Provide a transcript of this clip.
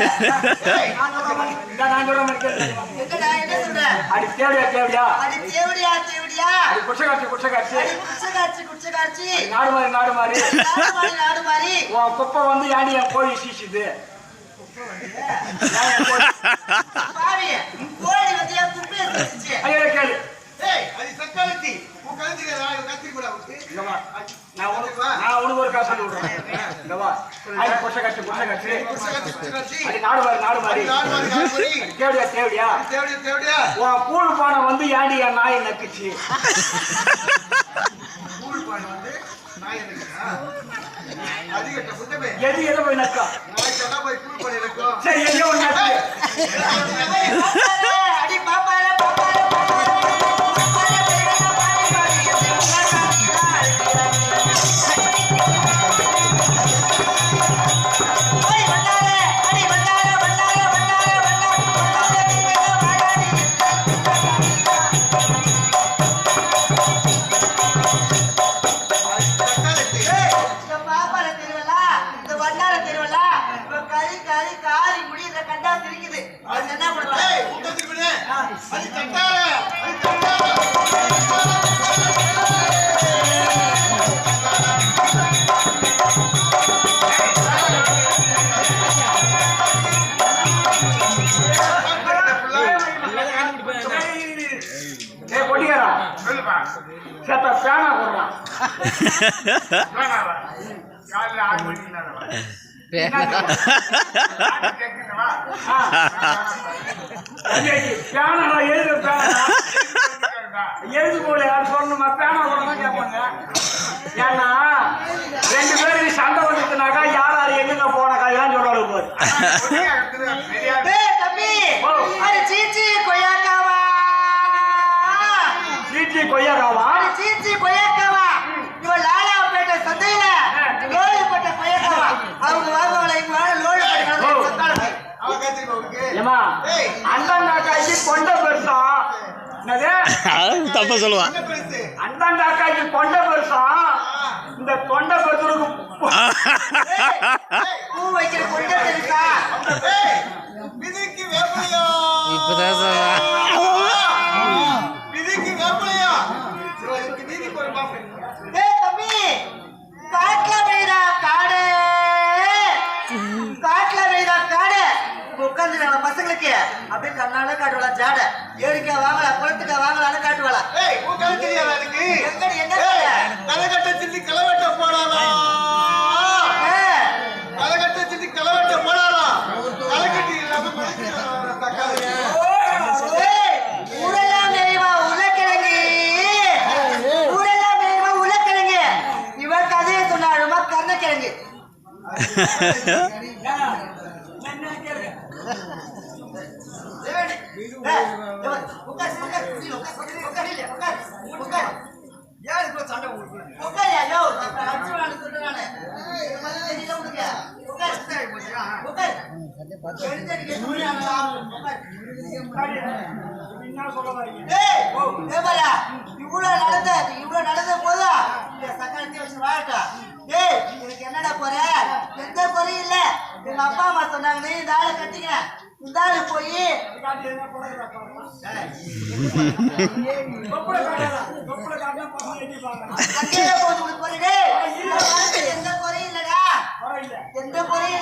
நான் சொல்ற மாதிரி இந்த நான் சொல்ற மாதிரி கேளு. எங்கடா என்ன சொல்ற அடி தேவடியா தேவடியா அடி தேவடியா தேவடியா அடி குஷகாட்சி குஷகாட்சி அடி குச்சகாட்சி குச்சகாட்சி நாடு மாதிரி நாடு மாதிரி நாடு நாடு மாறி உன் குப்பை வந்து ஏண்டி என் கோழி சீசுது கோழி பாவி கோழி வந்து என் குப்பையை சுத்திச்சு ஐயோ கேளு ஏய், அது சக்காலத்தி. உன் கத்திரி கூட. நான் உனக்கு நான் உனக்கு ஒரு காசு விடுறேன் கூழ் பானை வந்து ஏண்டி என் நாயை நக்குச்சு கூழ் பானை வந்து நாய் புத்தமே. எது எதை போய் நக்கா. சரி ஒன்று நக்கு கண்டா சிரிக்குது. அது என்ன விடு. அது சக்கால. அது சொல்லுப்பா. சேத்தா பேனா போடுறான் வேணாவா? காலைல ஆறு மணிக்கு நேரமா? ஆறு கேக்குதுவா? பேனா எழுது பேனா? எழுது போல யார் சொல்லணுமா பேனா கூட தான் கேட்பாங்க ஏன்னா ரெண்டு பேருக்கு சண்டை வந்துச்சுனாக்கா யார் யார் எங்க போனாக்கா ஏன் சொல்றாரு போது பொடியா இருக்குது, தெரியாது. டேய் தம்பி ஓ. அடி சீச்சி கொய்யாக்காவா சீச்சி கொய்யாக்காவா சீச்சி கொய்யாக்காவா தப்பா சொல்லுவான். பெருசு? அண்டங்காக்காய்க்கு கொண்ட பெருசா? இந்த தொண்டை பெருசுக்கு பூ வைக்கிற கொண்ட தெரியுதா ஏய், விதிக்கு வேப்பிலையா? இப்பதான் சொல்றான். விதிக்கு வேப்பிலையா? இவருக்கு நீதிக்கு உட்காந்து பசங்களுக்கு அப்படியே கண்ணால காட்டுவாளா ஜாட ஏரிக்கா வாங்கலாம் குளத்துக்கா வாங்கலாம்னு காட்டுவாளா ஏய், உன் கதை தெரியாதா எனக்கு? ஏய், கதை? களைகட்ட சிந்தி களவெட்ட போடாதா? ஏய், களைகட்ட சிந்தி களவெட்ட போடாதா? களைகட்டி இல்லாம தக்காளி. உருளைக்கிழங்கு இவன் கதையை சொன்னாலுமா கருணக்கிழங்கு இவ்வளவு நடந்த இவ்வளவு நடந்த போதா சக்கரத்தை வச்சு வாழட்டா ஏய் எனக்கு என்னடா போற? எந்த எங்க அப்பா அம்மா சொன்னாங்க நீ இந்த ஆளை கட்டிக்க. இந்த ஆளு போய். எந்த குறையும் இல்லடா. எந்த குறையும்